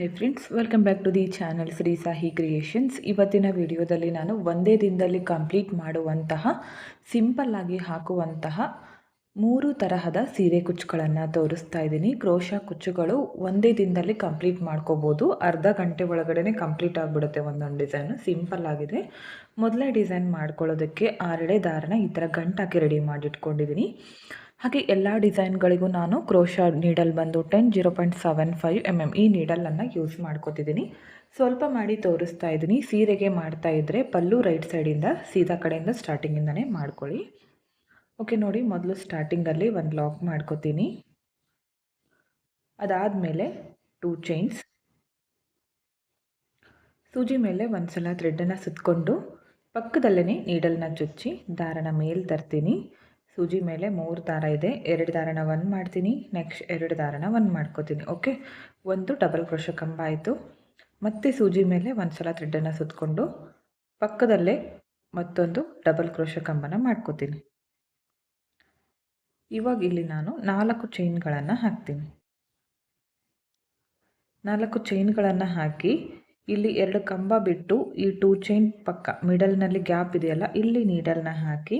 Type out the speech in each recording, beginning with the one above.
Hi friends welcome back to the channel Shri Sahi creations ಇವತ್ತಿನ ವಿಡಿಯೋದಲ್ಲಿ ನಾನು ಒಂದೇ ದಿನದಲ್ಲಿ ಕಂಪ್ಲೀಟ್ ಮಾಡುವಂತಹ ಸಿಂಪಲ್ ಆಗಿ ಹಾಕುವಂತಹ ಮೂರು ತರಹದ ಸೀರೆ ಕುಚ್ಚುಗಳನ್ನು ತೋರಿಸ್ತಾ ಇದ್ದೀನಿ. ಕ್ರೋಶ ಕುಚ್ಚುಗಳು ಒಂದೇ ದಿನದಲ್ಲಿ ಕಂಪ್ಲೀಟ್ ಮಾಡ್ಕೋಬೋದು. ಅರ್ಧ ಗಂಟೆ ಒಳಗಡೆ ಕಂಪ್ಲೀಟ್ ಆಗಿಬಿಡುತ್ತೆ ಒಂದೊಂದು ಡಿಸೈನ್ ಸಿಂಪಲ್ ಆಗಿದೆ. ಮೊದಲೇ ಡಿಸೈನ್ ಮಾಡ್ಕೊಳ್ಳೋದಕ್ಕೆ ಆರೆಡೆ ದಾರನ ಈ ಥರ ಗಂಟಾಕಿ ರೆಡಿ ಮಾಡಿಟ್ಕೊಂಡಿದ್ದೀನಿ. ಹಾಗೆ ಎಲ್ಲ ಡಿಸೈನ್ಗಳಿಗೂ ನಾನು ಕ್ರೋಶ ನೀಡಲ್ ಬಂದು ten zero point seven five M M ಈ ನೀಡಲನ್ನು ಯೂಸ್ ಮಾಡ್ಕೋತಿದ್ದೀನಿ. ಸ್ವಲ್ಪ ಮಾಡಿ ತೋರಿಸ್ತಾ ಇದ್ದೀನಿ. ಸೀರೆಗೆ ಮಾಡ್ತಾ ಇದ್ದರೆ ಪಲ್ಲು ರೈಟ್ ಸೈಡಿಂದ ಸೀದಾ ಕಡೆಯಿಂದ ಸ್ಟಾರ್ಟಿಂಗಿಂದನೇ ಮಾಡ್ಕೊಳ್ಳಿ. ಓಕೆ, ನೋಡಿ ಮೊದಲು ಸ್ಟಾರ್ಟಿಂಗಲ್ಲಿ ಒಂದು ಲಾಕ್ ಮಾಡ್ಕೋತೀನಿ. ಅದಾದಮೇಲೆ ಟೂ ಚೈನ್ಸ್. ಸೂಜಿ ಮೇಲೆ ಒಂದು ಸಲ ಥ್ರೆಡ್ಡನ್ನು ಸುತ್ತಕೊಂಡು ಪಕ್ಕದಲ್ಲೇ ನೀಡಲ್ನ ಚುಚ್ಚಿ, ದಾರನ ಮೇಲೆ ತರ್ತೀನಿ. ಸೂಜಿ ಮೇಲೆ ಮೂರು ದಾರ ಇದೆ. ಎರಡು ದಾರನ ಒನ್ ಮಾಡ್ತೀನಿ. ನೆಕ್ಸ್ಟ್ ಎರಡು ದಾರನ ಒನ್ ಮಾಡ್ಕೋತೀನಿ. ಓಕೆ ಒಂದು ಡಬಲ್ ಕ್ರೋಶ ಕಂಬ ಆಯಿತು. ಮತ್ತೆ ಸೂಜಿ ಮೇಲೆ ಒಂದು ಸಲ ಥ್ರೆಡ್ಡನ್ನು ಸುತ್ತಕೊಂಡು ಪಕ್ಕದಲ್ಲೇ ಮತ್ತೊಂದು ಡಬಲ್ ಕ್ರೋಶ ಕಂಬನ ಮಾಡ್ಕೋತೀನಿ. ಇವಾಗ ಇಲ್ಲಿ ನಾನು ನಾಲ್ಕು ಚೈನ್ಗಳನ್ನು ಹಾಕ್ತೀನಿ. ನಾಲ್ಕು ಚೈನ್ಗಳನ್ನು ಹಾಕಿ ಇಲ್ಲಿ ಎರಡು ಕಂಬ ಬಿಟ್ಟು ಈ ಟೂ ಚೈನ್ ಪಕ್ಕ ಮಿಡಲ್ನಲ್ಲಿ ಗ್ಯಾಪ್ ಇದೆಯಲ್ಲ, ಇಲ್ಲಿ ನೀಡಲ್ನ ಹಾಕಿ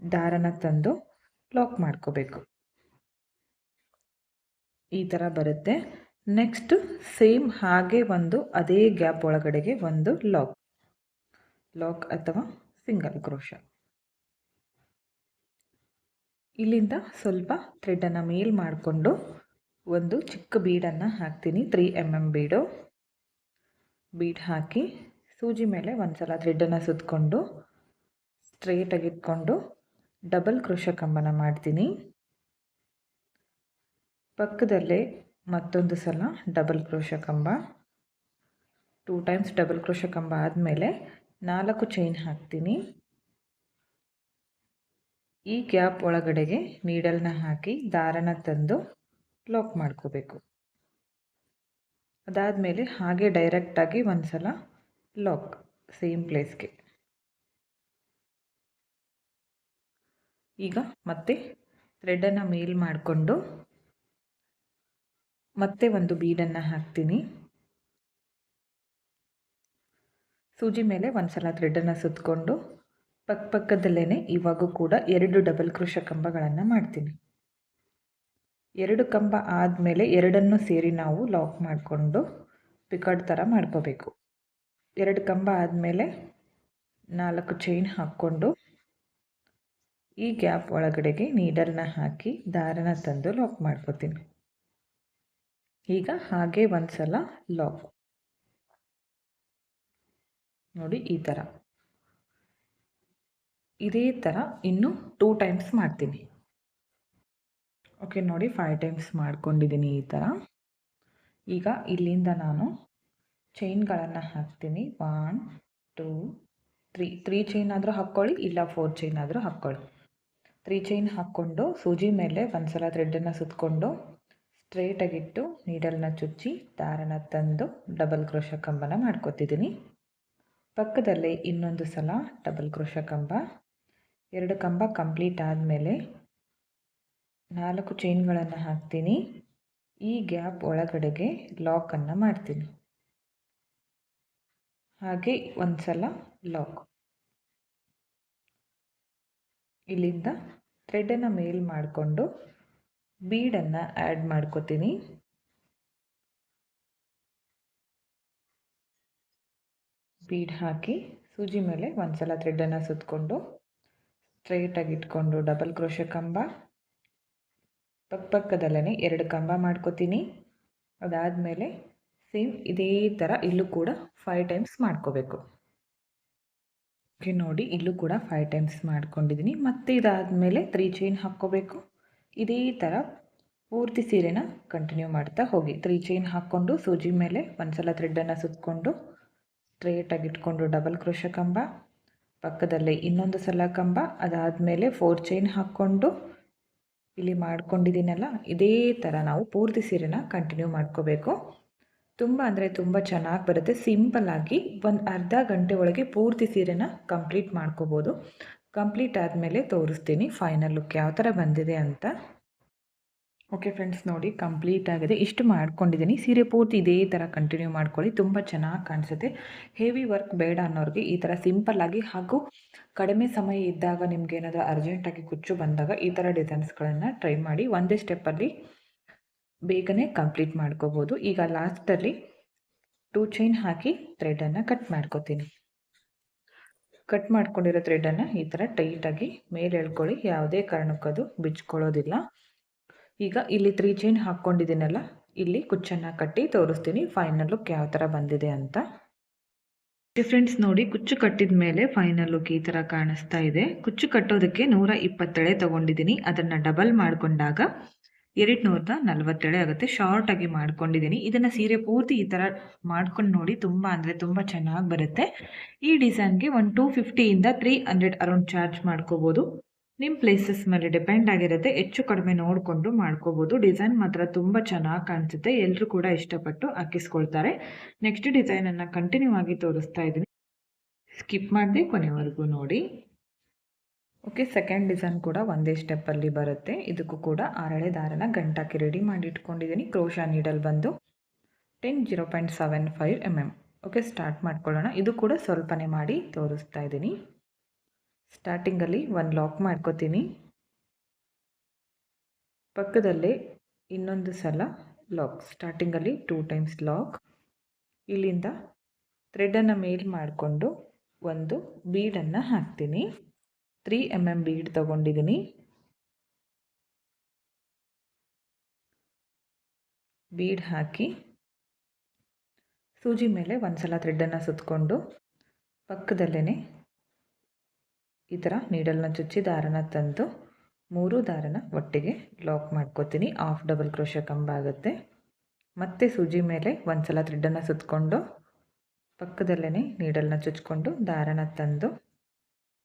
ದಾರನ ತಂದು ಲಾಕ್ ಮಾಡ್ಕೋಬೇಕು. ಈ ಥರ ಬರುತ್ತೆ. ನೆಕ್ಸ್ಟ್ ಸೇಮ್ ಹಾಗೆ ಒಂದು ಅದೇ ಗ್ಯಾಪ್ ಒಳಗಡೆಗೆ ಒಂದು ಲಾಕ್ ಲಾಕ್ ಅಥವಾ ಸಿಂಗಲ್ ಕ್ರೋಶ ಇಲ್ಲಿಂದ ಸ್ವಲ್ಪ ಥ್ರೆಡನ್ನು ಮೇಲ್ ಮಾಡಿಕೊಂಡು ಒಂದು ಚಿಕ್ಕ ಬೀಡನ್ನು ಹಾಕ್ತೀನಿ. Three M M bead bead ಹಾಕಿ ಸೂಜಿ ಮೇಲೆ ಒಂದು ಸಲ ಥ್ರೆಡನ್ನು ಸುತ್ತಕೊಂಡು ಸ್ಟ್ರೇಟಾಗಿ ಇಟ್ಕೊಂಡು ಡಬಲ್ ಕ್ರೋಶ ಕಂಬನ ಮಾಡ್ತೀನಿ. ಪಕ್ಕದಲ್ಲೇ ಮತ್ತೊಂದು ಸಲ ಡಬಲ್ ಕ್ರೋಶ ಕಂಬ. ಟೂ ಟೈಮ್ಸ್ ಡಬಲ್ ಕ್ರೋಶ ಕಂಬ ಆದಮೇಲೆ ನಾಲ್ಕು ಚೈನ್ ಹಾಕ್ತೀನಿ. ಈ ಗ್ಯಾಪ್ ಒಳಗಡೆಗೆ ನೀಡಲ್ನ ಹಾಕಿ ದಾರನ ತಂದು ಲಾಕ್ ಮಾಡ್ಕೋಬೇಕು. ಅದಾದಮೇಲೆ ಹಾಗೆ ಡೈರೆಕ್ಟಾಗಿ ಒಂದು ಸಲ ಲಾಕ್, ಸೇಮ್ ಪ್ಲೇಸ್ಗೆ. ಈಗ ಮತ್ತೆ ಥ್ರೆಡನ್ನು ಮೇಲ್ ಮಾಡಿಕೊಂಡು ಮತ್ತೆ ಒಂದು ಬೀಡನ್ನು ಹಾಕ್ತೀನಿ. ಸೂಜಿ ಮೇಲೆ ಒಂದು ಸಲ ಥ್ರೆಡನ್ನು ಸುತ್ತಕೊಂಡು ಪಕ್ಕ ಪಕ್ಕದಲ್ಲೇ ಇವಾಗೂ ಕೂಡ ಎರಡು ಡಬಲ್ ಕೃಷ ಕಂಬಗಳನ್ನು ಮಾಡ್ತೀನಿ. ಎರಡು ಕಂಬ ಆದಮೇಲೆ ಎರಡನ್ನು ಸೇರಿ ನಾವು ಲಾಕ್ ಮಾಡಿಕೊಂಡು ಪಿಕಾಡ್ ಥರ ಮಾಡ್ಕೋಬೇಕು. ಎರಡು ಕಂಬ ಆದಮೇಲೆ ನಾಲ್ಕು ಚೈನ್ ಹಾಕ್ಕೊಂಡು ಈ ಗ್ಯಾಪ್ ಒಳಗಡೆಗೆ ನೀಡಲ್ನ ಹಾಕಿ ದಾರನ ತಂದು ಲಾಕ್ ಮಾಡ್ಕೋತೀನಿ. ಈಗ ಹಾಗೆ ಒಂದು ಸಲ ಲಾಕ್ ನೋಡಿ ಈ ಥರ ಇದೇ ಥರ ಇನ್ನು ಟೂ ಟೈಮ್ಸ್ ಮಾಡ್ತೀನಿ. ಓಕೆ ನೋಡಿ ಫೈವ್ ಟೈಮ್ಸ್ ಮಾಡ್ಕೊಂಡಿದ್ದೀನಿ ಈ ಥರ ಈಗ ಇಲ್ಲಿಂದ ನಾನು ಚೈನ್ಗಳನ್ನು ಹಾಕ್ತೀನಿ. One two three three chain ಆದರೂ ಹಾಕ್ಕೊಳ್ಳಿ, ಇಲ್ಲ ಫೋರ್ ಚೈನ್ ಆದರೂ ಹಾಕ್ಕೊಳ್ಳಿ. ತ್ರೀ ಚೈನ್ ಹಾಕ್ಕೊಂಡು ಸೂಜಿ ಮೇಲೆ ಒಂದು ಸಲ ಥ್ರೆಡ್ಡನ್ನು ಸುತ್ತಕೊಂಡು ಸ್ಟ್ರೇಟಾಗಿಟ್ಟು ನೀಡಲ್ನ ಚುಚ್ಚಿ ದಾರನ ತಂದು ಡಬಲ್ ಕ್ರೋಶ ಕಂಬನ ಮಾಡ್ಕೊತಿದ್ದೀನಿ. ಪಕ್ಕದಲ್ಲೇ ಇನ್ನೊಂದು ಸಲ ಡಬಲ್ ಕ್ರೋಶ ಕಂಬ. ಎರಡು ಕಂಬ ಕಂಪ್ಲೀಟ್ ಆದಮೇಲೆ ನಾಲ್ಕು ಚೈನ್ಗಳನ್ನು ಹಾಕ್ತೀನಿ. ಈ ಗ್ಯಾಪ್ ಒಳಗಡೆಗೆ ಲಾಕನ್ನು ಮಾಡ್ತೀನಿ. ಹಾಗೆ ಒಂದು ಸಲ ಲಾಕ್. ಇಲ್ಲಿಂದ ಥ್ರೆಡನ್ನು ಮೇಲ್ ಮಾಡಿಕೊಂಡು ಬೀಡನ್ನು ಆ್ಯಡ್ ಮಾಡ್ಕೋತೀನಿ. ಬೀಡ್ ಹಾಕಿ ಸೂಜಿ ಮೇಲೆ ಒಂದು ಸಲ ಥ್ರೆಡನ್ನು ಸುತ್ತಕೊಂಡು ಸ್ಟ್ರೈಟಾಗಿ ಇಟ್ಕೊಂಡು ಡಬಲ್ ಕ್ರೋಶ ಕಂಬ ಪಕ್ಕಪಕ್ಕದಲ್ಲೇ ಎರಡು ಕಂಬ ಮಾಡ್ಕೋತೀನಿ. ಅದಾದಮೇಲೆ ಸೇಮ್ ಇದೇ ಥರ ಇಲ್ಲೂ ಕೂಡ ಫೈವ್ ಟೈಮ್ಸ್ ಮಾಡ್ಕೋಬೇಕು. ಓಕೆ, ನೋಡಿ, ಇಲ್ಲೂ ಕೂಡ ಫೈವ್ ಟೈಮ್ಸ್ ಮಾಡ್ಕೊಂಡಿದ್ದೀನಿ. ಮತ್ತು ಇದಾದಮೇಲೆ ತ್ರೀ ಚೈನ್ ಹಾಕ್ಕೋಬೇಕು. ಇದೇ ಥರ ಪೂರ್ತಿ ಸೀರೆನ ಕಂಟಿನ್ಯೂ ಮಾಡ್ತಾ ಹೋಗಿ. ತ್ರೀ ಚೈನ್ ಹಾಕ್ಕೊಂಡು ಸೂಜಿ ಮೇಲೆ ಒಂದು ಸಲ ಥ್ರೆಡ್ಡನ್ನು ಸುತ್ತಕೊಂಡು ಸ್ಟ್ರೇಟಾಗಿ ಇಟ್ಕೊಂಡು ಡಬಲ್ ಕ್ರೋಶ ಕಂಬ, ಪಕ್ಕದಲ್ಲೇ ಇನ್ನೊಂದು ಸಲ ಕಂಬ, ಅದಾದಮೇಲೆ ಫೋರ್ ಚೈನ್ ಹಾಕ್ಕೊಂಡು ಇಲ್ಲಿ ಮಾಡ್ಕೊಂಡಿದ್ದೀನಲ್ಲ, ಇದೇ ಥರ ನಾವು ಪೂರ್ತಿ ಸೀರೆನ ಕಂಟಿನ್ಯೂ ಮಾಡ್ಕೋಬೇಕು. ತುಂಬ ಅಂದರೆ ತುಂಬ ಚೆನ್ನಾಗಿ ಬರುತ್ತೆ. ಸಿಂಪಲ್ಲಾಗಿ ಒಂದು ಅರ್ಧ ಗಂಟೆ ಒಳಗೆ ಪೂರ್ತಿ ಸೀರೆನ ಕಂಪ್ಲೀಟ್ ಮಾಡ್ಕೋಬೋದು. ಕಂಪ್ಲೀಟ್ ಆದಮೇಲೆ ತೋರಿಸ್ತೀನಿ ಫೈನಲ್ ಲುಕ್ ಯಾವ ಥರ ಬಂದಿದೆ ಅಂತ. ಓಕೆ ಫ್ರೆಂಡ್ಸ್ ನೋಡಿ ಕಂಪ್ಲೀಟ್ ಆಗಿದೆ. ಇಷ್ಟು ಮಾಡ್ಕೊಂಡಿದ್ದೀನಿ. ಸೀರೆ ಪೂರ್ತಿ ಇದೇ ಥರ ಕಂಟಿನ್ಯೂ ಮಾಡ್ಕೊಳ್ಳಿ. ತುಂಬ ಚೆನ್ನಾಗಿ ಕಾಣಿಸುತ್ತೆ. ಹೆವಿ ವರ್ಕ್ ಬೇಡ ಅನ್ನೋರಿಗೆ ಈ ಥರ ಸಿಂಪಲ್ಲಾಗಿ ಹಾಗೂ ಕಡಿಮೆ ಸಮಯ ಇದ್ದಾಗ ನಿಮ್ಗೆ ಏನಾದರೂ ಅರ್ಜೆಂಟಾಗಿ ಕುಚ್ಚು ಬಂದಾಗ ಈ ಥರ ಡಿಸೈನ್ಸ್ಗಳನ್ನು ಟ್ರೈ ಮಾಡಿ. ಒಂದೇ ಸ್ಟೆಪ್ಪಲ್ಲಿ ಬೇಗನೆ ಕಂಪ್ಲೀಟ್ ಮಾಡ್ಕೋಬೋದು. ಈಗ ಲಾಸ್ಟಲ್ಲಿ ಟೂ ಚೈನ್ ಹಾಕಿ ಥ್ರೆಡನ್ನು ಕಟ್ ಮಾಡ್ಕೋತೀನಿ. ಕಟ್ ಮಾಡ್ಕೊಂಡಿರೋ ಥ್ರೆಡನ್ನು ಈ ಥರ ಟೈಟಾಗಿ ಮೇಲೆ ಎಳ್ಕೊಳ್ಳಿ. ಯಾವುದೇ ಕಾರಣಕ್ಕದು ಬಿಚ್ಕೊಳ್ಳೋದಿಲ್ಲ. ಈಗ ಇಲ್ಲಿ ತ್ರೀ ಚೈನ್ ಹಾಕ್ಕೊಂಡಿದ್ದೀನಲ್ಲ, ಇಲ್ಲಿ ಕುಚ್ಚನ್ನು ಕಟ್ಟಿ ತೋರಿಸ್ತೀನಿ ಫೈನಲ್ ಲುಕ್ ಯಾವ ಥರ ಬಂದಿದೆ ಅಂತ. ಡಿಫ್ರೆನ್ಸ್ ನೋಡಿ ಕುಚ್ಚು ಕಟ್ಟಿದ ಮೇಲೆ ಫೈನಲ್ ಲುಕ್ ಈ ಥರ ಕಾಣಿಸ್ತಾ ಇದೆ. ಕುಚ್ಚು ಕಟ್ಟೋದಕ್ಕೆ ನೂರ ಇಪ್ಪತ್ತೆಳೆ ತೊಗೊಂಡಿದ್ದೀನಿ. ಅದನ್ನು ಡಬಲ್ ಮಾಡಿಕೊಂಡಾಗ ಎರಡು ನೂರದ ನಲ್ವತ್ತೇಳೆ ಆಗುತ್ತೆ. ಶಾರ್ಟಾಗಿ ಮಾಡ್ಕೊಂಡಿದ್ದೀನಿ ಇದನ್ನು ಸೀರೆ ಪೂರ್ತಿ ಈ ಥರ ಮಾಡ್ಕೊಂಡು ನೋಡಿ ತುಂಬ ಅಂದರೆ ತುಂಬ ಚೆನ್ನಾಗಿ ಬರುತ್ತೆ. ಈ ಡಿಸೈನ್ಗೆ ಒಂದು ಟೂ ಫಿಫ್ಟಿಯಿಂದ ತ್ರೀ ಹಂಡ್ರೆಡ್ ಅರೌಂಡ್ ಚಾರ್ಜ್ ಮಾಡ್ಕೋಬೋದು. ನಿಮ್ಮ ಪ್ಲೇಸಸ್ ಮೇಲೆ ಡಿಪೆಂಡ್ ಆಗಿರುತ್ತೆ. ಹೆಚ್ಚು ಕಡಿಮೆ ನೋಡಿಕೊಂಡು ಮಾಡ್ಕೋಬೋದು. ಡಿಸೈನ್ ಮಾತ್ರ ತುಂಬ ಚೆನ್ನಾಗಿ ಕಾಣಿಸುತ್ತೆ. ಎಲ್ಲರೂ ಕೂಡ ಇಷ್ಟಪಟ್ಟು ಹಾಕಿಸ್ಕೊಳ್ತಾರೆ. ನೆಕ್ಸ್ಟ್ ಡಿಸೈನನ್ನು ಕಂಟಿನ್ಯೂ ಆಗಿ ತೋರಿಸ್ತಾ ಇದ್ದೀನಿ ಸ್ಕಿಪ್ ಮಾಡದೆ ಕೊನೆವರೆಗೂ ನೋಡಿ. ಓಕೆ ಸೆಕೆಂಡ್ ಡಿಸೈನ್ ಕೂಡ ಒಂದೇ ಸ್ಟೆಪ್ಪಲ್ಲಿ ಬರುತ್ತೆ. ಇದಕ್ಕೂ ಕೂಡ ಆರಳೆ ದಾರನ ಗಂಟಾಕಿ ರೆಡಿ ಮಾಡಿ ಇಟ್ಕೊಂಡಿದ್ದೀನಿ. ಕ್ರೋಶಾ ನೀಡಲ್ ಬಂದು ten zero point seven five M M okay start ಮಾಡ್ಕೊಳ್ಳೋಣ. ಇದು ಕೂಡ ಸ್ವಲ್ಪನೇ ಮಾಡಿ ತೋರಿಸ್ತಾ ಇದ್ದೀನಿ. ಸ್ಟಾರ್ಟಿಂಗಲ್ಲಿ ಒಂದು ಲಾಕ್ ಮಾಡ್ಕೋತೀನಿ. ಪಕ್ಕದಲ್ಲೇ ಇನ್ನೊಂದು ಸಲ ಲಾಕ್ ಸ್ಟಾರ್ಟಿಂಗಲ್ಲಿ ಟೂ ಟೈಮ್ಸ್ ಲಾಕ್ ಇಲ್ಲಿಂದ ಥ್ರೆಡನ್ನು ಮೇಲ್ ಮಾಡಿಕೊಂಡು ಒಂದು ಬೀಡನ್ನು ಹಾಕ್ತೀನಿ. ತ್ರೀ ಎಂ ಎಂ ಬೀಡ್ ತಗೊಂಡಿದ್ದೀನಿ ಬೀಡ್ ಹಾಕಿ ಸೂಜಿ ಮೇಲೆ ಒಂದು ಸಲ ಥ್ರೆಡ್ಡನ್ನು ಸುತ್ತಕೊಂಡು ಪಕ್ಕದಲ್ಲೇ ಈ ಥರ ನೀಡಲ್ನ ಚುಚ್ಚಿ ದಾರನ ತಂದು ಮೂರು ದಾರನ ಒಟ್ಟಿಗೆ ಲಾಕ್ ಮಾಡ್ಕೋತೀನಿ. ಆಫ್ ಡಬಲ್ ಕ್ರೋಶ ಕಂಬ ಆಗುತ್ತೆ. ಮತ್ತೆ ಸೂಜಿ ಮೇಲೆ ಒಂದು ಸಲ ಥ್ರೆಡ್ಡನ್ನು ಸುತ್ತಕೊಂಡು ಪಕ್ಕದಲ್ಲೇ ನೀಡಲ್ನ ಚುಚ್ಕೊಂಡು ದಾರನ ತಂದು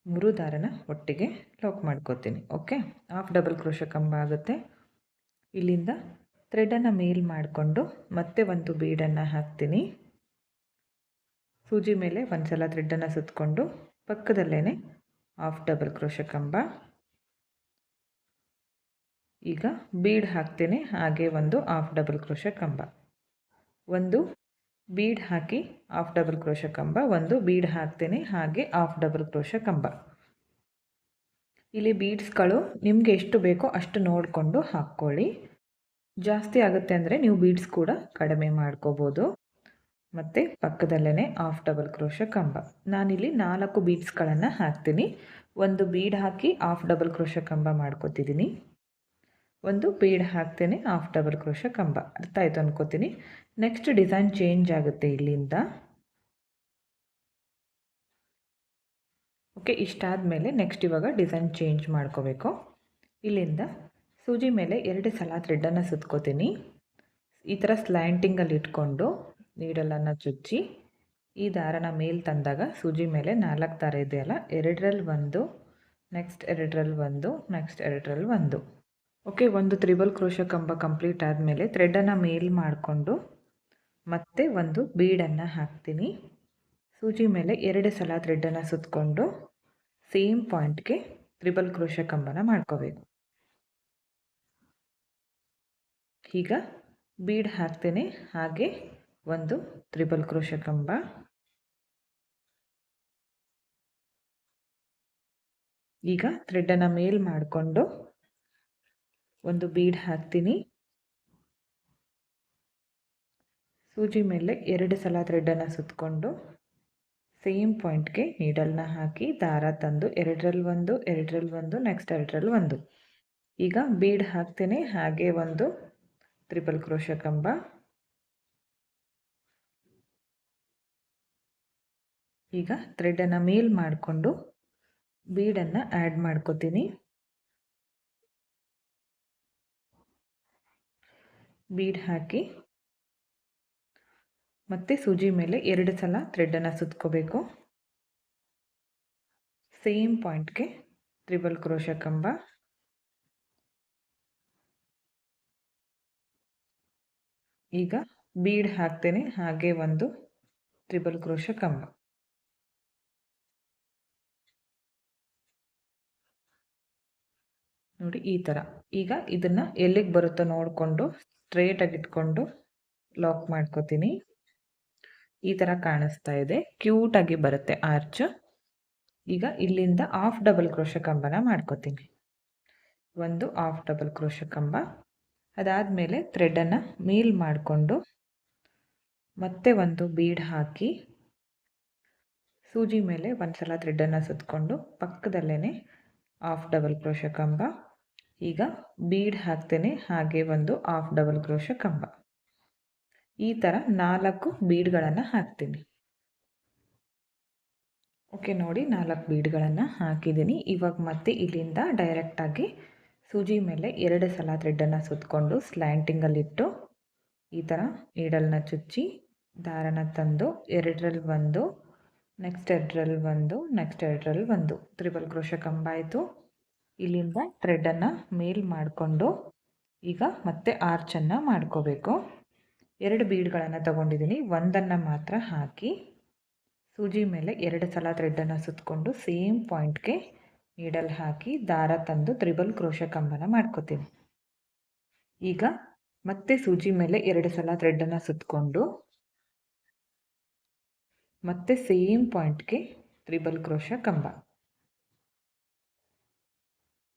ಮೂರು ದಾರನ ಒಟ್ಟಿಗೆ ಲಾಕ್ ಮಾಡ್ಕೋತೀನಿ ಓಕೆ ಹಾಫ್ ಡಬಲ್ ಕ್ರೋಶ ಕಂಬ ಆಗುತ್ತೆ. ಇಲ್ಲಿಂದ ಥ್ರೆಡನ್ನು ಮೇಲ್ ಮಾಡಿಕೊಂಡು ಮತ್ತೆ ಒಂದು ಬೀಡನ್ನು ಹಾಕ್ತೀನಿ. ಸೂಜಿ ಮೇಲೆ ಒಂದು ಸಲ ಥ್ರೆಡ್ಡನ್ನು ಸುತ್ತಕೊಂಡು ಪಕ್ಕದಲ್ಲೇ ಹಾಫ್ ಡಬಲ್ ಕ್ರೋಶ ಕಂಬ. ಈಗ ಬೀಡ್ ಹಾಕ್ತೀನಿ, ಹಾಗೆ ಒಂದು ಹಾಫ್ ಡಬಲ್ ಕ್ರೋಶ ಕಂಬ. ಒಂದು ಬೀಡ್ ಹಾಕಿ ಆಫ್ ಡಬಲ್ ಕ್ರೋಶ ಕಂಬ. ಒಂದು ಬೀಡ್ ಹಾಕ್ತೇನೆ, ಹಾಗೆ ಆಫ್ ಡಬಲ್ ಕ್ರೋಶ ಕಂಬ. ಇಲ್ಲಿ ಬೀಡ್ಸ್ಗಳು ನಿಮಗೆ ಎಷ್ಟು ಬೇಕೋ ಅಷ್ಟು ನೋಡಿಕೊಂಡು ಹಾಕ್ಕೊಳ್ಳಿ. ಜಾಸ್ತಿ ಆಗುತ್ತೆ ಅಂದರೆ ನೀವು ಬೀಡ್ಸ್ ಕೂಡ ಕಡಿಮೆ ಮಾಡ್ಕೋಬೋದು. ಮತ್ತು ಪಕ್ಕದಲ್ಲೇ ಆಫ್ ಡಬಲ್ ಕ್ರೋಶ ಕಂಬ. ನಾನಿಲ್ಲಿ ನಾಲ್ಕು ಬೀಡ್ಸ್ಗಳನ್ನು ಹಾಕ್ತೀನಿ. ಒಂದು ಬೀಡ್ ಹಾಕಿ ಆಫ್ ಡಬಲ್ ಕ್ರೋಶ ಕಂಬ ಮಾಡ್ಕೋತಿದ್ದೀನಿ. ಒಂದು ಬೀಡ್ ಹಾಕ್ತೇನೆ ಹಾಫ್ ಡಬಲ್ ಕ್ರೋಶ ಕಂಬ. ಅರ್ಥ ಆಯಿತು ಅನ್ಕೋತೀನಿ. ನೆಕ್ಸ್ಟ್ ಡಿಸೈನ್ ಚೇಂಜ್ ಆಗುತ್ತೆ ಇಲ್ಲಿಂದ. ಓಕೆ ಇಷ್ಟಾದ ಮೇಲೆ ನೆಕ್ಸ್ಟ್ ಇವಾಗ ಡಿಸೈನ್ ಚೇಂಜ್ ಮಾಡ್ಕೋಬೇಕು. ಇಲ್ಲಿಂದ ಸೂಜಿ ಮೇಲೆ ಎರಡು ಸಲ ಥ್ರೆಡ್ಡನ್ನು ಸುತ್ಕೋತೀನಿ. ಈ ಥರ ಸ್ಲ್ಯಾಂಟಿಂಗಲ್ಲಿ ಇಟ್ಕೊಂಡು ನೀಡಲನ್ನು ಚುಚ್ಚಿ ಈ ದಾರನ ಮೇಲೆ ತಂದಾಗ ಸೂಜಿ ಮೇಲೆ ನಾಲ್ಕು ದಾರ ಇದೆಯಲ್ಲ ಎರಡರಲ್ಲಿ ಒಂದು ನೆಕ್ಸ್ಟ್ ಎರಡರಲ್ಲಿ ಒಂದು ನೆಕ್ಸ್ಟ್ ಎರಡರಲ್ಲಿ ಒಂದು. ಓಕೆ, ಒಂದು ತ್ರಿಬಲ್ ಕ್ರೋಶ ಕಂಬ ಕಂಪ್ಲೀಟ್ ಆದಮೇಲೆ ಥ್ರೆಡನ್ನು ಮೇಲ್ ಮಾಡಿಕೊಂಡು ಮತ್ತೆ ಒಂದು ಬೀಡನ್ನು ಹಾಕ್ತೀನಿ. ಸೂಜಿ ಮೇಲೆ ಎರಡು ಸಲ ಥ್ರೆಡ್ಡನ್ನು ಸುತ್ತಕೊಂಡು ಸೇಮ್ ಪಾಯಿಂಟ್ಗೆ ತ್ರಿಬಲ್ ಕ್ರೋಶ ಕಂಬನ ಮಾಡ್ಕೋಬೇಕು. ಈಗ ಬೀಡ್ ಹಾಕ್ತೇನೆ, ಹಾಗೆ ಒಂದು ತ್ರಿಬಲ್ ಕ್ರೋಶ ಕಂಬ. ಈಗ ಥ್ರೆಡ್ಡನ್ನು ಮೇಲ್ ಮಾಡಿಕೊಂಡು ಒಂದು ಬೀಡ್ ಹಾಕ್ತೀನಿ. ಸೂಜಿ ಮೇಲೆ ಎರಡು ಸಲ ಥ್ರೆಡ್ಡನ್ನು ಸುತ್ತಕೊಂಡು ಸೇಮ್ ಪಾಯಿಂಟ್ಗೆ ನೀಡಲ್ನ ಹಾಕಿ ದಾರ ತಂದು ಎರಡರಲ್ಲಿ ಒಂದು ಎರಡರಲ್ಲಿ ಒಂದು, ನೆಕ್ಸ್ಟ್ ಎರಡರಲ್ಲಿ ಒಂದು. ಈಗ ಬೀಡ್ ಹಾಕ್ತೀನಿ. ಹಾಗೆ ಒಂದು ತ್ರಿಪಲ್ ಕ್ರೋಶ ಕಂಬ. ಈಗ ಥ್ರೆಡನ್ನು ಮೇಲ್ ಮಾಡಿಕೊಂಡು ಬೀಡನ್ನು ಆ್ಯಡ್ ಮಾಡ್ಕೋತೀನಿ. ಬೀಡ್ ಹಾಕಿ ಮತ್ತೆ ಸೂಜಿ ಮೇಲೆ ಎರಡು ಸಲ ಥ್ರೆಡ್ಡನ್ನು ಸುತ್ಕೋಬೇಕು. ಸೇಮ್ ಪಾಯಿಂಟ್ಗೆ ತ್ರಿಬಲ್ ಕ್ರೋಶ ಕಂಬ. ಈಗ ಬೀಡ್ ಹಾಕ್ತೇನೆ, ಹಾಗೆ ಒಂದು ತ್ರಿಬಲ್ ಕ್ರೋಶ ಕಂಬ. ನೋಡಿ ಈ ಥರ ಈಗ ಇದನ್ನು ಎಲ್ಲಿಗೆ ಬರುತ್ತೋ ನೋಡಿಕೊಂಡು ಸ್ಟ್ರೇಟಾಗಿ ಇಟ್ಕೊಂಡು ಲಾಕ್ ಮಾಡ್ಕೋತೀನಿ. ಈ ಥರ ಕಾಣಿಸ್ತಾ ಇದೆ. ಕ್ಯೂಟಾಗಿ ಬರುತ್ತೆ ಆರ್ಚ್ ಈಗ ಇಲ್ಲಿಂದ ಆಫ್ ಡಬಲ್ ಕ್ರೋಶ ಕಂಬನ ಮಾಡ್ಕೋತೀನಿ. ಒಂದು ಆಫ್ ಡಬಲ್ ಕ್ರೋಶ ಕಂಬ. ಅದಾದಮೇಲೆ ಥ್ರೆಡನ್ನು ಮೇಲ್ ಮಾಡಿಕೊಂಡು ಮತ್ತೆ ಒಂದು ಬೀಡ್ ಹಾಕಿ ಸೂಜಿ ಮೇಲೆ ಒಂದು ಸಲ ಥ್ರೆಡನ್ನು ಸುತ್ತಕೊಂಡು ಪಕ್ಕದಲ್ಲೇ ಆಫ್ ಡಬಲ್ ಕ್ರೋಶ ಕಂಬ. ಈಗ ಬೀಡ್ ಹಾಕ್ತೇನೆ, ಹಾಗೆ ಒಂದು ಆಫ್ ಡಬಲ್ ಕ್ರೋಶ ಕಂಬ. ಈ ಥರ ನಾಲ್ಕು ಬೀಡ್ಗಳನ್ನು ಹಾಕ್ತೀನಿ. ಓಕೆ ನೋಡಿ ನಾಲ್ಕು ಬೀಡ್ಗಳನ್ನು ಹಾಕಿದ್ದೀನಿ. ಇವಾಗ ಮತ್ತೆ ಇಲ್ಲಿಂದ ಡೈರೆಕ್ಟಾಗಿ ಸೂಜಿ ಮೇಲೆ ಎರಡು ಸಲ ಥ್ರೆಡ್ಡನ್ನು ಸುತ್ತಕೊಂಡು ಸ್ಲ್ಯಾಂಟಿಂಗಲ್ಲಿಟ್ಟು ಈ ಥರ ಈಡಲ್ನ ಚುಚ್ಚಿ ದಾರನ ತಂದು ಎರಡರಲ್ಲಿ ಒಂದು ನೆಕ್ಸ್ಟ್ ಎರಡರಲ್ಲಿ ಒಂದು ನೆಕ್ಸ್ಟ್ ಎರಡರಲ್ಲಿ ಒಂದು. ತ್ರಿಬಲ್ ಕ್ರೋಶ ಕಂಬ ಆಯಿತು. ಇಲ್ಲಿಂದ ಥ್ರೆಡನ್ನು ಮೇಲ್ ಮಾಡಿಕೊಂಡು ಈಗ ಮತ್ತೆ ಆರ್ಚನ್ನು ಮಾಡ್ಕೋಬೇಕು. ಎರಡು ಬೀಡ್ಗಳನ್ನು ತಗೊಂಡಿದ್ದೀನಿ. ಒಂದನ್ನು ಮಾತ್ರ ಹಾಕಿ ಸೂಜಿ ಮೇಲೆ ಎರಡು ಸಲ ಥ್ರೆಡ್ಡನ್ನು ಸುತ್ತಕೊಂಡು ಸೇಮ್ ಪಾಯಿಂಟ್ಗೆ ನೀಡಲ್ ಹಾಕಿ ದಾರ ತಂದು ತ್ರಿಬಲ್ ಕ್ರೋಶ ಕಂಬನ ಮಾಡ್ಕೋತೀನಿ. ಈಗ ಮತ್ತೆ ಸೂಜಿ ಮೇಲೆ ಎರಡು ಸಲ ಥ್ರೆಡ್ಡನ್ನು ಸುತ್ತಕೊಂಡು ಮತ್ತೆ ಸೇಮ್ ಪಾಯಿಂಟ್ಗೆ ತ್ರಿಬಲ್ ಕ್ರೋಶ ಕಂಬ.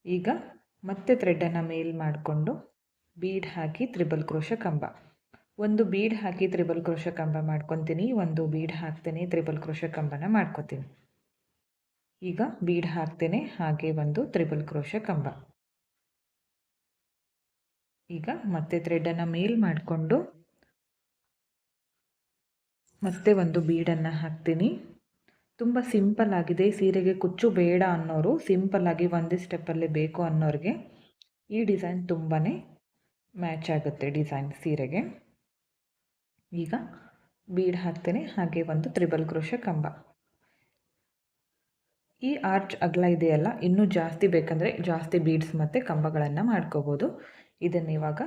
ಈಗ ಮತ್ತೆ ಥ್ರೆಡ್ಡನ್ನು ಮೇಲ್ ಮಾಡಿಕೊಂಡು ಬೀಡ್ ಹಾಕಿ ತ್ರಿಬಲ್ ಕ್ರೋಶ ಕಂಬ. ಒಂದು ಬೀಡ್ ಹಾಕಿ ತ್ರಿಬಲ್ ಕ್ರೋಶ ಕಂಬ ಮಾಡ್ಕೊತೀನಿ, ಒಂದು ಬೀಡ್ ಹಾಕ್ತೇನೆ ತ್ರಿಬಲ್ ಕ್ರೋಶ ಕಂಬನ ಮಾಡ್ಕೊತೀನಿ. ಈಗ ಬೀಡ್ ಹಾಕ್ತೇನೆ, ಹಾಗೆ ಒಂದು ತ್ರಿಬಲ್ ಕ್ರೋಶ ಕಂಬ. ಈಗ ಮತ್ತೆ ಥ್ರೆಡನ್ನು ಮೇಲ್ ಮಾಡಿಕೊಂಡು ಮತ್ತೆ ಒಂದು ಬೀಡನ್ನು ಹಾಕ್ತೀನಿ. ತುಂಬ ಸಿಂಪಲ್ ಆಗಿದೆ. ಸೀರೆಗೆ ಕುಚ್ಚು ಬೇಡ ಅನ್ನೋರು ಸಿಂಪಲ್ಲಾಗಿ ಒಂದೇ ಸ್ಟೆಪ್ಪಲ್ಲಿ ಬೇಕು ಅನ್ನೋರಿಗೆ ಈ ಡಿಸೈನ್ ತುಂಬಾ ಮ್ಯಾಚ್ ಆಗುತ್ತೆ ಡಿಸೈನ್ ಸೀರೆಗೆ. ಈಗ ಬೀಡ್ ಹಾಕ್ತೇನೆ, ಹಾಗೆ ಒಂದು ತ್ರಿಬಲ್ ಕ್ರೋಶ ಕಂಬ. ಈ ಆರ್ಚ್ ಅಗಲ ಇದೆಯಲ್ಲ, ಇನ್ನೂ ಜಾಸ್ತಿ ಬೇಕಂದರೆ ಜಾಸ್ತಿ ಬೀಡ್ಸ್ ಮತ್ತು ಕಂಬಗಳನ್ನು ಮಾಡ್ಕೋಬೋದು. ಇದನ್ನು ಇವಾಗ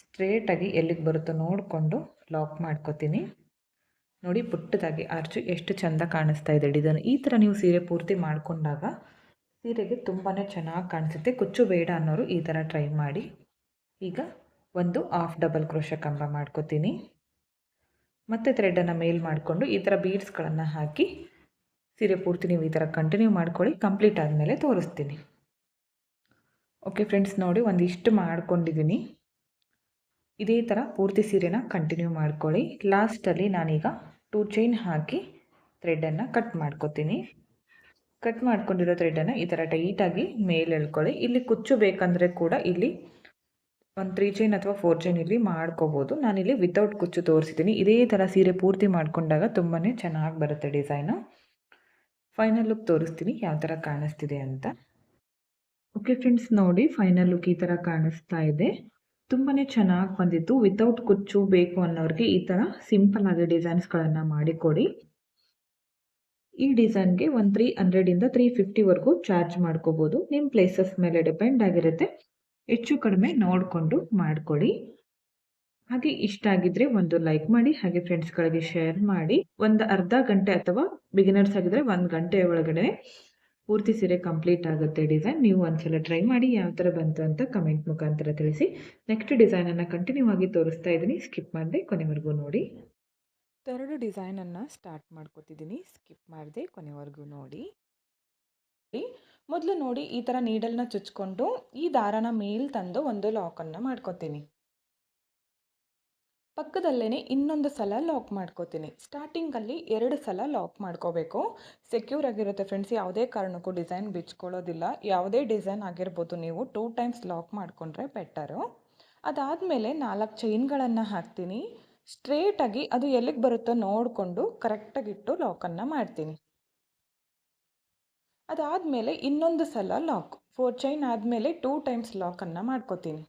ಸ್ಟ್ರೇಟಾಗಿ ಎಲ್ಲಿಗೆ ಬರುತ್ತೋ ನೋಡಿಕೊಂಡು ಲಾಕ್ ಮಾಡ್ಕೋತೀನಿ. ನೋಡಿ ಪುಟ್ಟದಾಗಿ ಆರ್ಚು ಎಷ್ಟು ಚೆಂದ ಕಾಣಿಸ್ತಾ ಇದೆ. ಡಿಸೈನ್ ಈ ಥರ ನೀವು ಸೀರೆ ಪೂರ್ತಿ ಮಾಡಿಕೊಂಡಾಗ ಸೀರೆಗೆ ತುಂಬಾ ಚೆನ್ನಾಗಿ ಕಾಣಿಸುತ್ತೆ. ಕುಚ್ಚು ಬೇಡ ಅನ್ನೋರು ಈ ಥರ ಟ್ರೈ ಮಾಡಿ. ಈಗ ಒಂದು ಆಫ್ ಡಬಲ್ ಕ್ರೋಶ ಕಂಬ ಮಾಡ್ಕೋತೀನಿ. ಮತ್ತು ಥ್ರೆಡನ್ನು ಮೇಲ್ ಮಾಡಿಕೊಂಡು ಈ ಥರ ಬೀಡ್ಸ್ಗಳನ್ನು ಹಾಕಿ ಸೀರೆ ಪೂರ್ತಿ ನೀವು ಈ ಥರ ಕಂಟಿನ್ಯೂ ಮಾಡ್ಕೊಳ್ಳಿ. ಕಂಪ್ಲೀಟ್ ಆದಮೇಲೆ ತೋರಿಸ್ತೀನಿ. ಓಕೆ ಫ್ರೆಂಡ್ಸ್ ನೋಡಿ ಒಂದಿಷ್ಟು ಮಾಡ್ಕೊಂಡಿದ್ದೀನಿ ಇದೇ ಥರ ಪೂರ್ತಿ ಸೀರೆನ ಕಂಟಿನ್ಯೂ ಮಾಡ್ಕೊಳ್ಳಿ. ಲಾಸ್ಟಲ್ಲಿ ನಾನೀಗ ಟೂ ಚೈನ್ ಹಾಕಿ ಥ್ರೆಡನ್ನು ಕಟ್ ಮಾಡ್ಕೊತೀನಿ. ಕಟ್ ಮಾಡ್ಕೊಂಡಿರೋ ಥ್ರೆಡನ್ನು ಈ ಥರ ಟೈಟಾಗಿ ಮೇಲೆ ಎಳ್ಕೊಳ್ಳಿ. ಇಲ್ಲಿ ಕುಚ್ಚು ಬೇಕಂದರೆ ಕೂಡ ಇಲ್ಲಿ ಒಂದು ತ್ರೀ ಚೈನ್ ಅಥವಾ ಫೋರ್ ಚೈನ್ ಇಲ್ಲಿ ಮಾಡ್ಕೋಬೋದು. ನಾನಿಲ್ಲಿ ವಿತೌಟ್ ಕುಚ್ಚು ತೋರಿಸಿದ್ದೀನಿ. ಇದೇ ಥರ ಸೀರೆ ಪೂರ್ತಿ ಮಾಡಿಕೊಂಡಾಗ ತುಂಬಾ ಚೆನ್ನಾಗಿ ಬರುತ್ತೆ ಡಿಸೈನು ಫೈನಲ್ ಲುಕ್ ತೋರಿಸ್ತೀನಿ. ಯಾವ ಥರ ಕಾಣಿಸ್ತಿದೆ ಅಂತ. ಓಕೆ ಫ್ರೆಂಡ್ಸ್ ನೋಡಿ ಫೈನಲ್ ಲುಕ್ ಈ ಥರ ಕಾಣಿಸ್ತಾ ಇದೆ. ತುಂಬಾ ಚೆನ್ನಾಗಿ ಬಂದಿತ್ತು. ವಿತೌಟ್ ಕುಚ್ಚು ಬೇಕು ಅನ್ನೋರಿಗೆ ಈ ಥರ ಸಿಂಪಲ್ ಆಗಿ ಡಿಸೈನ್ಸ್ಗಳನ್ನು ಮಾಡಿಕೊಡಿ. ಈ ಡಿಸೈನ್ಗೆ ಒಂದು ತ್ರೀ ಹಂಡ್ರೆಡಿಂದ ತ್ರೀ ಫಿಫ್ಟಿವರೆಗೂ ಚಾರ್ಜ್ ಮಾಡ್ಕೋಬೋದು. ನಿಮ್ಮ ಪ್ಲೇಸಸ್ ಮೇಲೆ ಡಿಪೆಂಡ್ ಆಗಿರುತ್ತೆ. ಹೆಚ್ಚು ಕಡಿಮೆ ನೋಡಿಕೊಂಡು ಮಾಡಿಕೊಡಿ. ಹಾಗೆ ಇಷ್ಟ ಆಗಿದ್ರೆ ಒಂದು ಲೈಕ್ ಮಾಡಿ, ಹಾಗೆ ಫ್ರೆಂಡ್ಸ್ಗಳಿಗೆ ಶೇರ್ ಮಾಡಿ. ಒಂದು ಅರ್ಧ ಗಂಟೆ ಅಥವಾ ಬಿಗಿನರ್ಸ್ ಆಗಿದ್ರೆ ಒಂದು ಗಂಟೆ ಒಳಗಡೆ ಪೂರ್ತಿ ಸೀರೆ ಕಂಪ್ಲೀಟ್ ಆಗುತ್ತೆ ಡಿಸೈನ್ ನೀವು ಒಂದ್ಸಲ ಟ್ರೈ ಮಾಡಿ ಯಾವ ಥರ ಬಂತು ಅಂತ ಕಮೆಂಟ್ ಮುಖಾಂತರ ತಿಳಿಸಿ. ನೆಕ್ಸ್ಟ್ ಡಿಸೈನನ್ನು ಕಂಟಿನ್ಯೂ ಆಗಿ ತೋರಿಸ್ತಾ ಇದ್ದೀನಿ. ಸ್ಕಿಪ್ ಮಾಡದೆ, ಕೊನೆವರೆಗೂ ನೋಡಿ. ಥರ್ಡ್ ಡಿಸೈನನ್ನು ಸ್ಟಾರ್ಟ್ ಮಾಡ್ಕೋತಿದ್ದೀನಿ. ಸ್ಕಿಪ್ ಮಾಡದೆ, ಕೊನೆವರೆಗೂ ನೋಡಿ. ಮೊದಲು ನೋಡಿ ಈ ಥರ ನೀಡಲ್ನ ಚುಚ್ಕೊಂಡು ಈ ದಾರನ ಮೇಲ್ ತಂದು ಒಂದು ಲಾಕನ್ನು ಮಾಡ್ಕೋತೀನಿ. ಪಕ್ಕದಲ್ಲೇ ಇನ್ನೊಂದು ಸಲ ಲಾಕ್ ಮಾಡ್ಕೋತೀನಿ. ಸ್ಟಾರ್ಟಿಂಗಲ್ಲಿ ಎರಡು ಸಲ ಲಾಕ್ ಮಾಡ್ಕೋಬೇಕು. ಸೆಕ್ಯೂರ್ ಆಗಿರುತ್ತೆ ಫ್ರೆಂಡ್ಸ್ ಯಾವುದೇ ಕಾರಣಕ್ಕೂ ಡಿಸೈನ್ ಬಿಚ್ಕೊಳ್ಳೋದಿಲ್ಲ. ಯಾವುದೇ ಡಿಸೈನ್ ಆಗಿರ್ಬೋದು ನೀವು ಟೂ ಟೈಮ್ಸ್ ಲಾಕ್ ಮಾಡಿಕೊಂಡ್ರೆ ಬೆಟರು ಅದಾದಮೇಲೆ ನಾಲ್ಕು ಚೈನ್ಗಳನ್ನು ಹಾಕ್ತೀನಿ. ಸ್ಟ್ರೇಟಾಗಿ ಅದು ಎಲ್ಲಿಗೆ ಬರುತ್ತೋ ನೋಡಿಕೊಂಡು ಕರೆಕ್ಟಾಗಿಟ್ಟು ಲಾಕನ್ನು ಮಾಡ್ತೀನಿ. ಅದಾದಮೇಲೆ ಇನ್ನೊಂದು ಸಲ ಲಾಕ್ ಫೋರ್ ಚೈನ್ ಆದಮೇಲೆ ಟೂ ಟೈಮ್ಸ್ ಲಾಕನ್ನು ಮಾಡ್ಕೋತೀನಿ.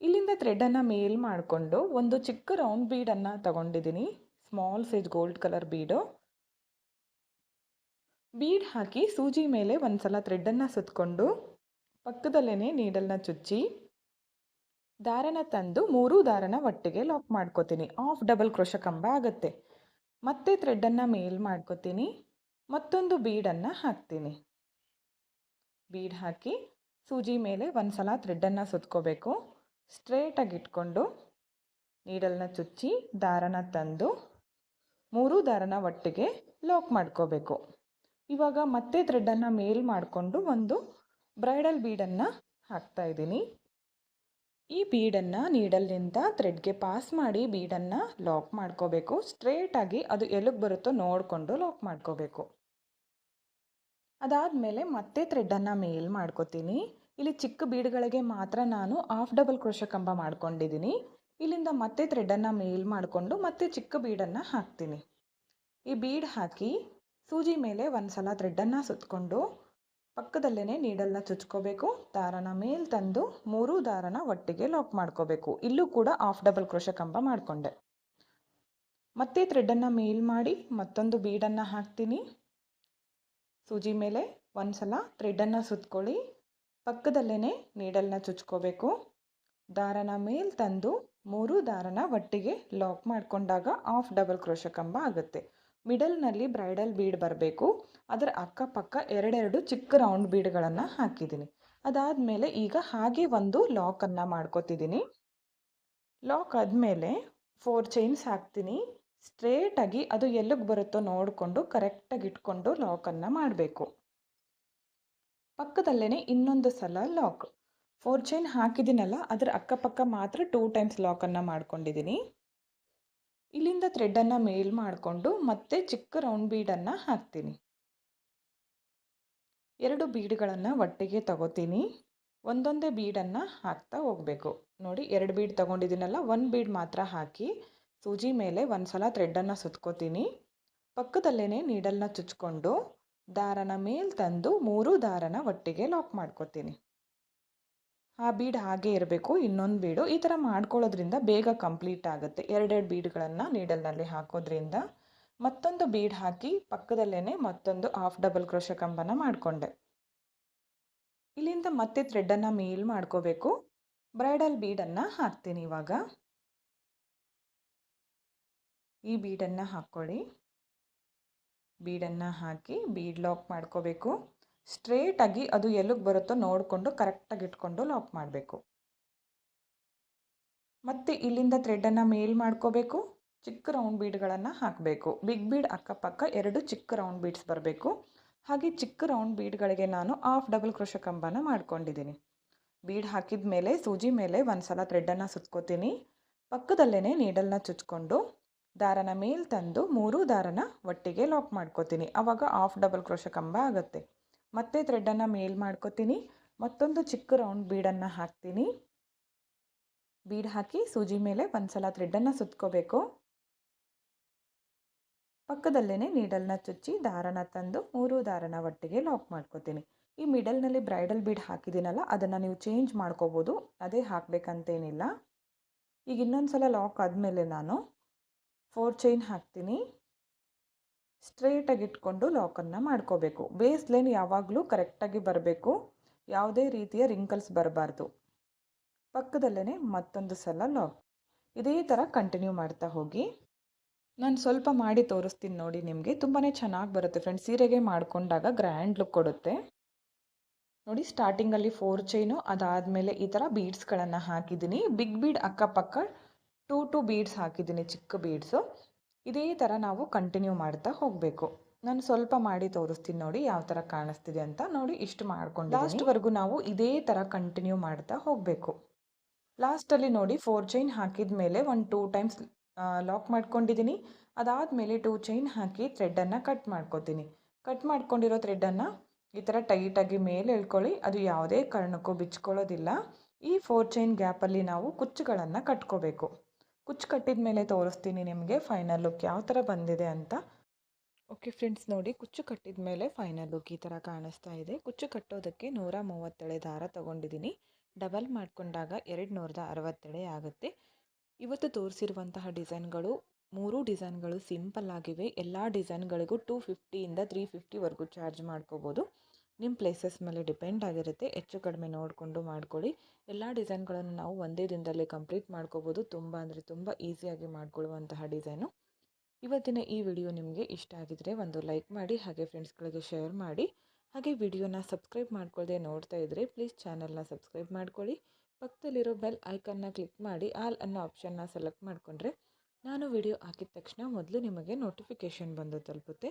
ಇಲ್ಲಿಂದ ಥ್ರೆಡನ್ನು ಮೇಲ್ ಮಾಡಿಕೊಂಡು ಒಂದು ಚಿಕ್ಕ ರೌಂಡ್ ಬೀಡನ್ನು ತಗೊಂಡಿದ್ದೀನಿ small size gold colour bead bead ಹಾಕಿ ಸೂಜಿ ಮೇಲೆ ಒಂದು ಸಲ ಥ್ರೆಡನ್ನು ಸುತ್ತಕೊಂಡು ಪಕ್ಕದಲ್ಲೇ ನೀಡಲ್ನ ಚುಚ್ಚಿ, ದಾರನ ತಂದು ಮೂರೂ ದಾರನ ಒಟ್ಟಿಗೆ ಲಾಕ್ ಮಾಡ್ಕೋತೀನಿ. ಆಫ್ ಡಬಲ್ ಕ್ರೋಶ ಕಂಬ ಆಗುತ್ತೆ. ಮತ್ತೆ ಥ್ರೆಡ್ಡನ್ನು ಮೇಲ್ ಮಾಡ್ಕೋತೀನಿ. ಮತ್ತೊಂದು ಬೀಡನ್ನು ಹಾಕ್ತೀನಿ. ಬೀಡ್ ಹಾಕಿ ಸೂಜಿ ಮೇಲೆ ಒಂದು ಸಲ ಥ್ರೆಡ್ಡನ್ನು ಸುತ್ಕೋಬೇಕು. ಸ್ಟ್ರೇಟಾಗಿ ಇಟ್ಕೊಂಡು ನೀಡಲ್ನ ಚುಚ್ಚಿ ದಾರನ ತಂದು ಮೂರು ದಾರನ ಒಟ್ಟಿಗೆ ಲಾಕ್ ಮಾಡ್ಕೋಬೇಕು. ಇವಾಗ ಮತ್ತೆ ಥ್ರೆಡ್ಡನ್ನು ಮೇಲ್ ಮಾಡಿಕೊಂಡು ಒಂದು ಬ್ರೈಡಲ್ ಬೀಡನ್ನು ಹಾಕ್ತಾ ಇದ್ದೀನಿ. ಈ ಬೀಡನ್ನು ನೀಡಲ್ನಿಂದ ಥ್ರೆಡ್ಗೆ ಪಾಸ್ ಮಾಡಿ ಬೀಡನ್ನು ಲಾಕ್ ಮಾಡ್ಕೋಬೇಕು. ಸ್ಟ್ರೇಟಾಗಿ ಅದು ಎಲ್ಲಿಗೆ ಬರುತ್ತೋ ನೋಡಿಕೊಂಡು ಲಾಕ್ ಮಾಡ್ಕೋಬೇಕು. ಅದಾದಮೇಲೆ ಮತ್ತೆ ಥ್ರೆಡ್ಡನ್ನು ಮೇಲ್ ಮಾಡ್ಕೋತೀನಿ. ಇಲ್ಲಿ ಚಿಕ್ಕ ಬೀಡ್ಗಳಿಗೆ ಮಾತ್ರ ನಾನು ಹಾಫ್ ಡಬಲ್ ಕ್ರೋಶ ಕಂಬ ಮಾಡ್ಕೊಂಡಿದ್ದೀನಿ. ಇಲ್ಲಿಂದ ಮತ್ತೆ ಥ್ರೆಡನ್ನು ಮೇಲ್ ಮಾಡಿಕೊಂಡು ಮತ್ತೆ ಚಿಕ್ಕ ಬೀಡನ್ನು ಹಾಕ್ತೀನಿ. ಈ ಬೀಡ್ ಹಾಕಿ ಸೂಜಿ ಮೇಲೆ ಒಂದು ಸಲ ಥ್ರೆಡ್ಡನ್ನು ಸುತ್ತಕೊಂಡು ಪಕ್ಕದಲ್ಲೇ ನೀಡಲ್ನ ಚುಚ್ಕೋಬೇಕು. ದಾರನ ಮೇಲೆ ತಂದು ಮೂರು ದಾರನ ಒಟ್ಟಿಗೆ ಲಾಕ್ ಮಾಡ್ಕೋಬೇಕು. ಇಲ್ಲೂ ಕೂಡ ಹಾಫ್ ಡಬಲ್ ಕ್ರೋಶ ಕಂಬ ಮಾಡಿಕೊಂಡೆ. ಮತ್ತೆ ಥ್ರೆಡ್ಡನ್ನು ಮೇಲ್ ಮಾಡಿ ಮತ್ತೊಂದು ಬೀಡನ್ನು ಹಾಕ್ತೀನಿ. ಸೂಜಿ ಮೇಲೆ ಒಂದು ಸಲ ಥ್ರೆಡ್ಡನ್ನು ಸುತ್ಕೊಳ್ಳಿ. ಪಕ್ಕದಲ್ಲೇ ನೀಡಲ್ನ ಚುಚ್ಕೋಬೇಕು. ದಾರನ ಮೇಲ್ ತಂದು ಮೂರು ದಾರನ ಒಟ್ಟಿಗೆ ಲಾಕ್ ಮಾಡಿಕೊಂಡಾಗ ಆಫ್ ಡಬಲ್ ಕ್ರೋಶ ಕಂಬ ಆಗುತ್ತೆ. ಮಿಡಲ್ನಲ್ಲಿ ಬ್ರೈಡಲ್ ಬೀಡ್ ಬರಬೇಕು. ಅದರ ಅಕ್ಕಪಕ್ಕ ಎರಡೆರಡು ಚಿಕ್ಕ ರೌಂಡ್ ಬೀಡ್ಗಳನ್ನು ಹಾಕಿದ್ದೀನಿ. ಅದಾದಮೇಲೆ ಈಗ ಹಾಗೆ ಒಂದು ಲಾಕನ್ನು ಮಾಡ್ಕೋತಿದ್ದೀನಿ. ಲಾಕ್ ಆದಮೇಲೆ ಫೋರ್ ಚೈನ್ಸ್ ಹಾಕ್ತೀನಿ. ಸ್ಟ್ರೇಟಾಗಿ ಅದು ಎಲ್ಲಿಗೆ ಬರುತ್ತೋ ನೋಡಿಕೊಂಡು ಕರೆಕ್ಟಾಗಿ ಇಟ್ಕೊಂಡು ಲಾಕನ್ನು ಮಾಡಬೇಕು. ಪಕ್ಕದಲ್ಲೇ ಇನ್ನೊಂದು ಸಲ ಲಾಕ್ ಫೋರ್ ಚೈನ್ ಹಾಕಿದ್ದೀನಲ್ಲ, ಅದರ ಅಕ್ಕಪಕ್ಕ ಮಾತ್ರ ಟೂ ಟೈಮ್ಸ್ ಲಾಕನ್ನು ಮಾಡ್ಕೊಂಡಿದ್ದೀನಿ. ಇಲ್ಲಿಂದ ಥ್ರೆಡ್ಡನ್ನು ಮೇಲ್ ಮಾಡಿಕೊಂಡು ಮತ್ತೆ ಚಿಕ್ಕ ರೌಂಡ್ ಬೀಡನ್ನು ಹಾಕ್ತೀನಿ. ಎರಡು ಬೀಡ್ಗಳನ್ನು ಒಟ್ಟಿಗೆ ತಗೋತೀನಿ. ಒಂದೊಂದೇ ಬೀಡನ್ನು ಹಾಕ್ತಾ ಹೋಗಬೇಕು. ನೋಡಿ, ಎರಡು ಬೀಡ್ ತೊಗೊಂಡಿದ್ದೀನಲ್ಲ ಒಂದು ಬೀಡ್ ಮಾತ್ರ ಹಾಕಿ ಸೂಜಿ ಮೇಲೆ ಒಂದು ಸಲ ಥ್ರೆಡ್ಡನ್ನು ಸುತ್ಕೋತೀನಿ. ಪಕ್ಕದಲ್ಲೇ ನೀಡಲ್ನ ಚುಚ್ಕೊಂಡು ದಾರನ ಮೇಲ್ ತಂದು ಮೂರು ದಾರನ ಒಟ್ಟಿಗೆ ಲಾಕ್ ಮಾಡ್ಕೋತೀನಿ. ಆ ಬೀಡ್ ಹಾಗೆ ಇರಬೇಕು, ಇನ್ನೊಂದು ಬೀಡು. ಈ ಥರ ಮಾಡ್ಕೊಳ್ಳೋದ್ರಿಂದ ಬೇಗ ಕಂಪ್ಲೀಟ್ ಆಗುತ್ತೆ. ಎರಡೆರಡು ಬೀಡ್ಗಳನ್ನು ನೀಡಲ್ನಲ್ಲಿ ಹಾಕೋದ್ರಿಂದ ಮತ್ತೊಂದು ಬೀಡ್ ಹಾಕಿ ಪಕ್ಕದಲ್ಲೇ ಮತ್ತೊಂದು ಹಾಫ್ ಡಬಲ್ ಕ್ರೋಶ ಕಂಬನ ಮಾಡಿಕೊಂಡೆ. ಇಲ್ಲಿಂದ ಮತ್ತೆ ಥ್ರೆಡ್ಡನ್ನು ಮೇಲ್ ಮಾಡ್ಕೋಬೇಕು. ಬ್ರೈಡಲ್ ಬೀಡನ್ನು ಹಾಕ್ತೀನಿ ಇವಾಗ. ಈ ಬೀಡನ್ನು ಹಾಕ್ಕೊಳ್ಳಿ. ಬೀಡನ್ನು ಹಾಕಿ ಬೀಡ್ ಲಾಕ್ ಮಾಡ್ಕೋಬೇಕು. ಸ್ಟ್ರೇಟಾಗಿ ಅದು ಎಲ್ಲಿಗೆ ಬರುತ್ತೋ ನೋಡಿಕೊಂಡು ಕರೆಕ್ಟಾಗಿ ಇಟ್ಕೊಂಡು ಲಾಕ್ ಮಾಡಬೇಕು. ಮತ್ತು ಇಲ್ಲಿಂದ ಥ್ರೆಡ್ಡನ್ನು ಮೇಲ್ ಮಾಡ್ಕೋಬೇಕು. ಚಿಕ್ಕ ರೌಂಡ್ ಬೀಡ್ಗಳನ್ನು ಹಾಕಬೇಕು. ಬಿಗ್ ಬೀಡ್ ಅಕ್ಕಪಕ್ಕ ಎರಡು ಚಿಕ್ಕ ರೌಂಡ್ ಬೀಡ್ಸ್ ಬರಬೇಕು. ಹಾಗೆ ಚಿಕ್ಕ ರೌಂಡ್ ಬೀಡ್ಗಳಿಗೆ ನಾನು ಆಫ್ ಡಬಲ್ ಕೃಷ ಕಂಬನ ಮಾಡ್ಕೊಂಡಿದ್ದೀನಿ ಬೀಡ್ ಹಾಕಿದ ಮೇಲೆ ಸೂಜಿ ಮೇಲೆ ಒಂದು ಸಲ ಥ್ರೆಡ್ಡನ್ನು ಸುತ್ಕೋತೀನಿ. ಪಕ್ಕದಲ್ಲೇ ನೀಡಲ್ನ ಚುಚ್ಕೊಂಡು ದಾರನ ಮೇಲ್ ತಂದು ಮೂರು ದಾರನ ಒಟ್ಟಿಗೆ ಲಾಕ್ ಮಾಡ್ಕೋತೀನಿ. ಆವಾಗ ಆಫ್ ಡಬಲ್ ಕ್ರೋಶ ಕಂಬ ಆಗುತ್ತೆ. ಮತ್ತೆ ಥ್ರೆಡ್ಡನ್ನು ಮೇಲ್ ಮಾಡ್ಕೋತೀನಿ. ಮತ್ತೊಂದು ಚಿಕ್ಕ ರೌಂಡ್ ಬೀಡನ್ನು ಹಾಕ್ತೀನಿ. ಬೀಡ್ ಹಾಕಿ ಸೂಜಿ ಮೇಲೆ ಒಂದು ಸಲ ಥ್ರೆಡ್ಡನ್ನು ಸುತ್ಕೋಬೇಕು. ಪಕ್ಕದಲ್ಲೇ ನೀಡಲ್ನ ಚುಚ್ಚಿ ದಾರನ ತಂದು ಮೂರು ದಾರನ ಒಟ್ಟಿಗೆ ಲಾಕ್ ಮಾಡ್ಕೋತೀನಿ. ಈ ಮಿಡಲ್ನಲ್ಲಿ ಬ್ರೈಡಲ್ ಬೀಡ್ ಹಾಕಿದ್ದೀನಲ್ಲ, ಅದನ್ನು ನೀವು ಚೇಂಜ್ ಮಾಡ್ಕೋಬೋದು. ಅದೇ ಹಾಕಬೇಕಂತೇನಿಲ್ಲ. ಈಗ ಇನ್ನೊಂದು ಸಲ ಲಾಕ್ ಆದಮೇಲೆ ನಾನು ಫೋರ್ ಚೈನ್ ಹಾಕ್ತೀನಿ. ಸ್ಟ್ರೇಟಾಗಿ ಇಟ್ಕೊಂಡು ಲಾಕನ್ನು ಮಾಡ್ಕೋಬೇಕು. ಬೇಸ್ ಲೈನ್ ಯಾವಾಗಲೂ ಕರೆಕ್ಟಾಗಿ ಬರಬೇಕು. ಯಾವುದೇ ರೀತಿಯ ರಿಂಕಲ್ಸ್ ಬರಬಾರ್ದು. ಪಕ್ಕದಲ್ಲೇ ಮತ್ತೊಂದು ಸಲ ಲಾಕ್ ಇದೇ ಥರ ಕಂಟಿನ್ಯೂ ಮಾಡ್ತಾ ಹೋಗಿ. ನಾನು ಸ್ವಲ್ಪ ಮಾಡಿ ತೋರಿಸ್ತೀನಿ ನೋಡಿ ನಿಮಗೆ. ತುಂಬಾ ಚೆನ್ನಾಗಿ ಬರುತ್ತೆ ಫ್ರೆಂಡ್ಸ್ ಸೀರೆಗೆ ಮಾಡಿಕೊಂಡಾಗ ಗ್ರ್ಯಾಂಡ್ ಲುಕ್ ಕೊಡುತ್ತೆ. ನೋಡಿ ಸ್ಟಾರ್ಟಿಂಗಲ್ಲಿ ಫೋರ್ ಚೈನು ಅದಾದಮೇಲೆ ಈ ಥರ ಬೀಡ್ಸ್ಗಳನ್ನು ಹಾಕಿದ್ದೀನಿ. ಬಿಗ್ ಬೀಡ್ ಅಕ್ಕಪಕ್ಕ ಟೂ ಟು ಬೀಡ್ಸ್ ಹಾಕಿದ್ದೀನಿ, ಚಿಕ್ಕ ಬೀಡ್ಸು ಇದೇ ಥರ ನಾವು ಕಂಟಿನ್ಯೂ ಮಾಡ್ತಾ ಹೋಗಬೇಕು. ನಾನು ಸ್ವಲ್ಪ ಮಾಡಿ ತೋರಿಸ್ತೀನಿ ನೋಡಿ ಯಾವ ಥರ ಕಾಣಿಸ್ತಿದೆ ಅಂತ. ನೋಡಿ ಇಷ್ಟು ಮಾಡ್ಕೊಂಡು ಲಾಸ್ಟ್ವರೆಗೂ ನಾವು ಇದೇ ಥರ ಕಂಟಿನ್ಯೂ ಮಾಡ್ತಾ ಹೋಗಬೇಕು. ಲಾಸ್ಟಲ್ಲಿ ನೋಡಿ ಫೋರ್ ಚೈನ್ ಹಾಕಿದ ಮೇಲೆ ಒಂದು ಟೂ ಟೈಮ್ಸ್ ಲಾಕ್ ಮಾಡ್ಕೊಂಡಿದ್ದೀನಿ ಅದಾದಮೇಲೆ ಟೂ ಚೈನ್ ಹಾಕಿ ಥ್ರೆಡ್ಡನ್ನು ಕಟ್ ಮಾಡ್ಕೊತೀನಿ. ಕಟ್ ಮಾಡ್ಕೊಂಡಿರೋ ಥ್ರೆಡ್ಡನ್ನು ಈ ಥರ ಟೈಟಾಗಿ ಮೇಲೆ ಎಳ್ಕೊಳ್ಳಿ. ಅದು ಯಾವುದೇ ಕಾರಣಕ್ಕೂ ಬಿಚ್ಕೊಳ್ಳೋದಿಲ್ಲ. ಈ ಫೋರ್ ಚೈನ್ ಗ್ಯಾಪಲ್ಲಿ ನಾವು ಕುಚ್ಚುಗಳನ್ನು ಕಟ್ಕೋಬೇಕು. ಕುಚ್ಚು ಕಟ್ಟಿದ ಮೇಲೆ ತೋರಿಸ್ತೀನಿ ನಿಮಗೆ ಫೈನಲ್ ಲುಕ್ ಯಾವ ಥರ ಬಂದಿದೆ ಅಂತ. ಓಕೆ ಫ್ರೆಂಡ್ಸ್ ನೋಡಿ ಕುಚ್ಚು ಕಟ್ಟಿದ ಮೇಲೆ ಫೈನಲ್ ಲುಕ್ ಈ ಥರ ಕಾಣಿಸ್ತಾ ಇದೆ. ಕುಚ್ಚು ಕಟ್ಟೋದಕ್ಕೆ ನೂರ ಮೂವತ್ತೆಳೆ ದಾರ ತೊಗೊಂಡಿದ್ದೀನಿ. ಡಬಲ್ ಮಾಡಿಕೊಂಡಾಗ ಎರಡು ನೂರದ ಅರವತ್ತೆಳೆ ಆಗುತ್ತೆ. ಇವತ್ತು ತೋರಿಸಿರುವಂತಹ ಡಿಸೈನ್ಗಳು ಮೂರು ಡಿಸೈನ್ಗಳು ಸಿಂಪಲ್ ಆಗಿವೆ. ಎಲ್ಲ ಡಿಸೈನ್ಗಳಿಗೂ ಟೂ ಫಿಫ್ಟಿಯಿಂದ ತ್ರೀ ಫಿಫ್ಟಿವರೆಗೂ ಚಾರ್ಜ್ ಮಾಡ್ಕೋಬೋದು. ನಿಮ್ಮ ಪ್ಲೇಸಸ್ ಮೇಲೆ ಡಿಪೆಂಡ್ ಆಗಿರುತ್ತೆ, ಹೆಚ್ಚು ಕಡಿಮೆ ನೋಡಿಕೊಂಡು ಮಾಡ್ಕೊಳ್ಳಿ. ಎಲ್ಲ ಡಿಸೈನ್ಗಳನ್ನು ನಾವು ಒಂದೇ ದಿನದಲ್ಲಿ ಕಂಪ್ಲೀಟ್ ಮಾಡ್ಕೋಬೋದು. ತುಂಬ ಅಂದರೆ ತುಂಬ ಈಸಿಯಾಗಿ ಮಾಡಿಕೊಳ್ಳುವಂತಹ ಡಿಸೈನು ಇವತ್ತಿನ ಈ ವಿಡಿಯೋ ನಿಮಗೆ ಇಷ್ಟ ಆಗಿದರೆ ಒಂದು ಲೈಕ್ ಮಾಡಿ, ಹಾಗೆ ಫ್ರೆಂಡ್ಸ್ಗಳಿಗೆ ಶೇರ್ ಮಾಡಿ. ಹಾಗೆ ವಿಡಿಯೋನ ಸಬ್ಸ್ಕ್ರೈಬ್ ಮಾಡ್ಕೊಳ್ಳದೆ ನೋಡ್ತಾ ಇದ್ದರೆ ಪ್ಲೀಸ್ ಚಾನಲ್ನ ಸಬ್ಸ್ಕ್ರೈಬ್ ಮಾಡ್ಕೊಳ್ಳಿ. ಪಕ್ಕದಲ್ಲಿರೋ ಬೆಲ್ ಐಕನ್ನ ಕ್ಲಿಕ್ ಮಾಡಿ ಆಲ್ ಅನ್ನೋ ಆಪ್ಷನ್ನ ಸೆಲೆಕ್ಟ್ ಮಾಡಿಕೊಂಡ್ರೆ ನಾನು ವಿಡಿಯೋ ಹಾಕಿದ ತಕ್ಷಣ ಮೊದಲು ನಿಮಗೆ ನೋಟಿಫಿಕೇಷನ್ ಬಂದು ತಲುಪುತ್ತೆ.